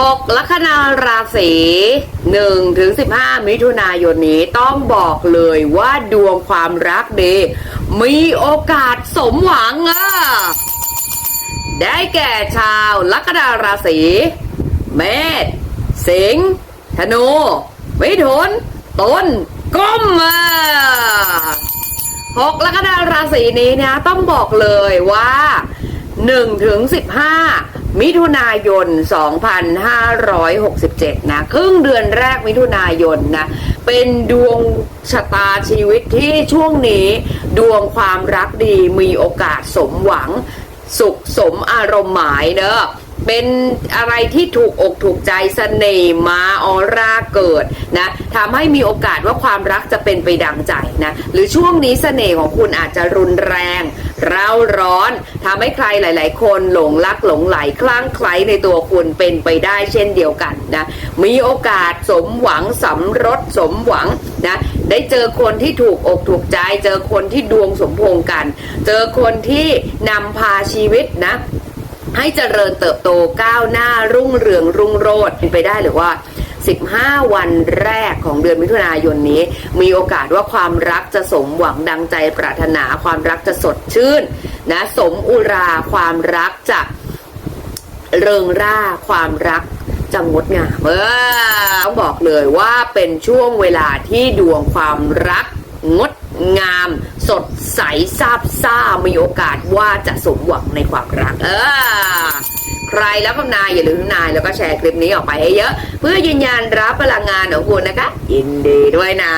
หกลัคนาราศีหนึ่งถึงสิบห้ามิถุนายนนี้ต้องบอกเลยว่าดวงความรักดี มีโอกาสสมหวังอะได้แก่ชาวลัคนาราศี เมษสิงห์ธนูมิถุนตุลกุมอะหกลัคนาราศีนี้เนี่ยต้องบอกเลยว่า1ถึง15 มิถุนายน 2567 นะ ครึ่งเดือนแรกมิถุนายนนะ เป็นดวงชะตาชีวิตที่ช่วงนี้ ดวงความรักดีมีโอกาสสมหวัง สุขสมอารมณ์หมายเนอะ เป็นอะไรที่ถูกอกถูกใจเสน่ห์มาออร่าเกิดนะทำให้มีโอกาสว่าความรักจะเป็นไปดังใจนะหรือช่วงนี้เสน่ห์ของคุณอาจจะรุนแรงเร่าร้อนทำให้ใครหลาย ๆ คนหลงรักหลงไหลคลั่งไคล้ในตัวคุณเป็นไปได้เช่นเดียวกันนะมีโอกาสสมหวังสำรสสมหวังนะได้เจอคนที่ถูกอกถูกใจ เจอคนที่ดวงสมพงกัน เจอคนที่นำพาชีวิตนะ ให้เจริญเติบโตก้าวหน้ารุ่งเรืองรุ่งโรจน์เป็นไปได้หรือว่า 15 วันแรกของเดือนมิถุนายนนี้ มีโอกาสว่าความรักจะสมหวังดังใจปรารถนาความรักจะสดชื่นนะสมอุราความรักจะเริงร่าความรักจะงดงามเออต้องบอกเลยว่าเป็นช่วงเวลาที่ดวงความรักงด งาม สดใสซาบซ่ามีโอกาสว่าจะสมหวังในความรัก เออใครรับคำนายอย่าลืมนายแล้วก็แชร์คลิปนี้ออกไปให้เยอะ เพื่อยืนยันรับพลังงานของคุณนะคะยินดีด้วยนะ